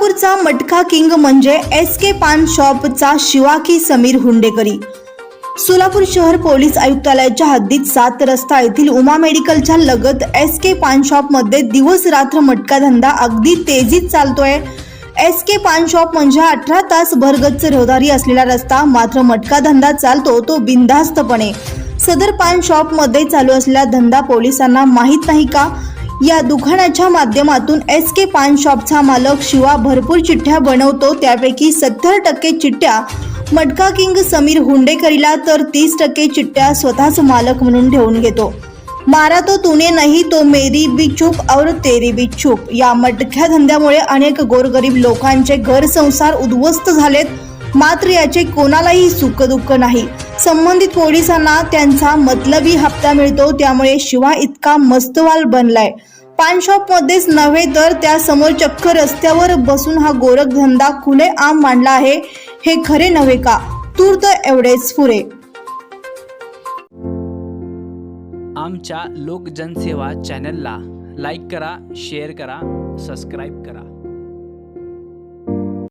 शॉपचा मटका किंग म्हणजे एस के पान शॉपचा शिवाकी समीर हुंडेकरी. सोलापूर शहर पोलीस आयुक्तालयाच्या हद्दीत सात रस्ता येथील उमा मेडिकलच्या लगत एस के पान शॉपमध्ये दिवस रात्र मटका धंदा अगदी तेजीत चालतोय. एस के पान शॉप म्हणजे अठरा तास भरगच्च रहदारी असलेला रस्ता मात्र मटका धंदा चालतो तो बिनधास्तपणे. सदर पान शॉपमध्ये चालू असलेला धंदा पोलिसांना माहीत नाही का? या दुकानाच्या माध्यमातून एस के पान शॉपचा मालक शिवा भरपूर चिठ्ठ्या बनवतो. त्यापैकी सत्तर टक्के चिठ्ठ्या मटका किंग समीर हुंडेकरीला तर तीस टक्के चिठ्ठ्या स्वतःच मालक म्हणून ठेवून घेतो. मारा तो तुने नाही तो मेरी बी चूप और तेरी बी चूप या मटक्या धंद्यामुळे अनेक गोरगरीब लोकांचे घर संसार उद्ध्वस्त झालेत. मात्र याचे कोणालाही सुखदुःख नाही. संबंधित पोलिसांना त्यांचा मतलबी हप्ता मिळतो त्यामुळे शिवा इतका मस्तवाल बनलाय. पान शॉपमध्येच नव्हे तर त्या समोर चक्क रस्त्यावर बसून हा गोरखधंदा खुले आम मांडला आहे हे खरे नव्हे का? तूर्त एवढेच पुरे. आमच्या लोकजनसेवा चॅनलला लाईक करा शेअर करा सबस्क्राईब करा.